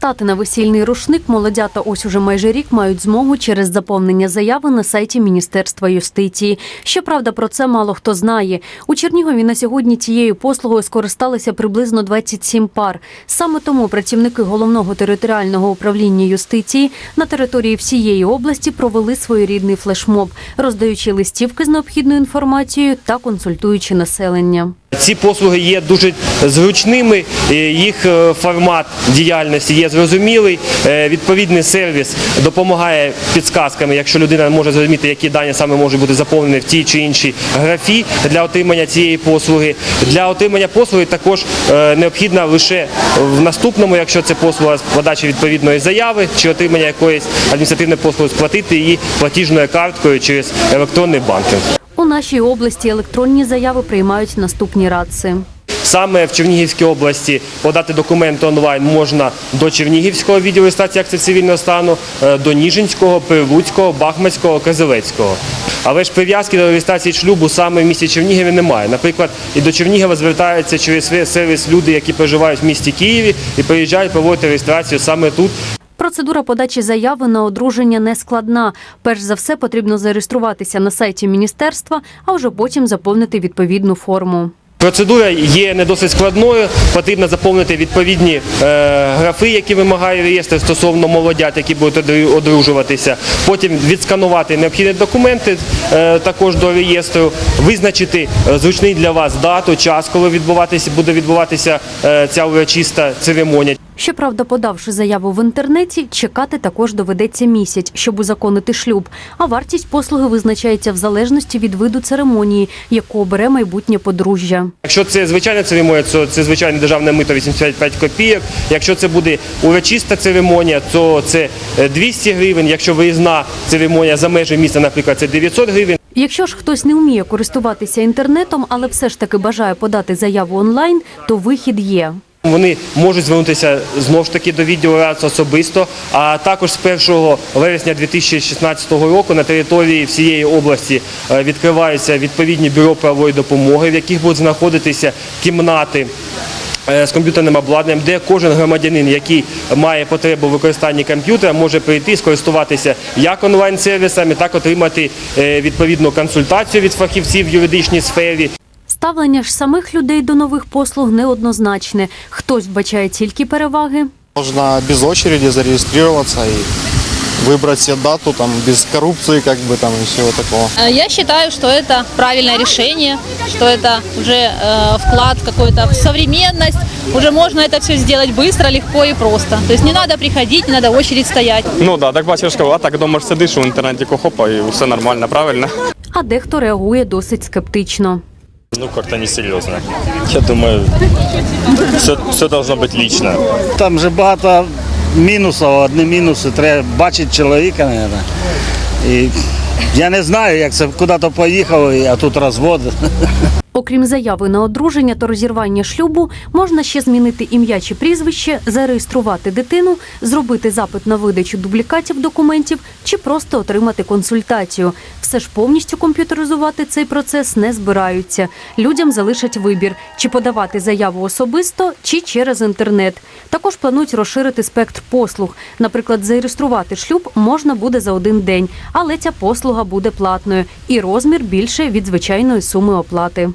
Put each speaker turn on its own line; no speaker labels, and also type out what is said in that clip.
Стати на весільний рушник молодята ось уже майже рік мають змогу через заповнення заяви на сайті Міністерства юстиції. Щоправда, про це мало хто знає. У Чернігові на сьогодні цією послугою скористалися приблизно 27 пар. Саме тому працівники головного територіального управління юстиції на території всієї області провели своєрідний флешмоб, роздаючи листівки з необхідною інформацією та консультуючи населення.
Ці послуги є дуже зручними, їх е, формат діяльності є зрозумілий. Е, Відповідний сервіс допомагає підсказками, якщо людина може зрозуміти, які дані саме можуть бути заповнені в тій чи іншій графі для отримання цієї послуги. Для отримання послуги також е, необхідно лише в наступному, якщо це послуга з подачі відповідної заяви чи отримання якоїсь адміністративної послуги, сплатити її платіжною карткою через електронний банкінг.
Нашій області електронні заяви приймають наступні радси.
Саме в Чернігівській області подати документи онлайн можна до Чернігівського відділу реєстрації акцій цивільного стану, е, до Ніжинського, Прилуцького, Бахмацького, Козелецького. Але ж прив'язки до реєстрації шлюбу саме в місті Чернігові немає. Наприклад, і до Чернігова звертаються через сервіс люди, які проживають в місті Києві і приїжджають проводити реєстрацію саме тут.
Процедура подачі заяви на одруження не складна. Перш за все потрібно зареєструватися на сайті міністерства, а вже потім заповнити відповідну форму.
Процедура є не досить складною. Потрібно заповнити відповідні е, графи, які вимагає реєстр стосовно молодят, які будуть одружуватися. Потім відсканувати необхідні документи е, також до реєстру, визначити е, зручний для вас дату, час, коли відбуватися буде відбуватися ця урочиста церемонія.
Щоправда, подавши заяву в інтернеті, чекати також доведеться місяць, щоб узаконити шлюб. А вартість послуги визначається в залежності від виду церемонії, яку обере майбутнє подружжя.
Якщо це звичайна церемонія, то це звичайне державне мито 85 копійок. Якщо це буде урочиста церемонія, то це е, 200 гривень. Якщо виїзна церемонія за межі міста, наприклад, це 900 гривень.
Якщо ж хтось не вміє користуватися інтернетом, але все ж таки бажає подати заяву онлайн, то вихід є.
Вони можуть звернутися знову ж таки до відділу РАЦ особисто. А також з 1 вересня 2016 року на території всієї області е, відкриваються відповідні бюро правової допомоги, в яких будуть знаходитися кімнати. е, З комп'ютерним обладнанням, де кожен громадянин, який має потребу в використанні комп'ютера, може прийти, скористуватися як онлайн-сервісами, так отримати е, відповідну консультацію від фахівців в юридичній сфері.
Ставлення ж самих людей до нових послуг неоднозначне. Хтось вбачає тільки переваги,
Можно без очереди зарегистрироваться и выбрать себе дату, там, без коррупции, как бы там и всего такого.
Э, Я считаю, что это правильное решение, что это уже э, вклад какой-то в современность. Уже можно это все сделать быстро, легко и просто. То есть не надо приходить, не надо в очередь стоять.
Ну да, так бачиш, а так вдома ж сидиш в інтернеті хопа і все нормально, правильно?
а дехто реагує досить скептично.
Ну, как-то несерьезно. Я думаю, все, все должно быть лично.
Там же багато мінусів, одні мінуси. Треба бачити чоловіка, мабуть. І я не знаю, як це куди-то поїхав, а тут розвод.
Окрім заяви на одруження та розірвання шлюбу, можна ще змінити ім'я чи прізвище, зареєструвати дитину, зробити запит на видачу дублікатів документів чи просто отримати консультацію. Все ж повністю комп'ютеризувати цей процес не збираються. Людям залишать вибір, чи подавати заяву особисто, чи через інтернет. Також планують розширити спектр послуг. Наприклад, зареєструвати шлюб можна буде за один день, але ця послуга буде платною і розмір більше від звичайної суми оплати.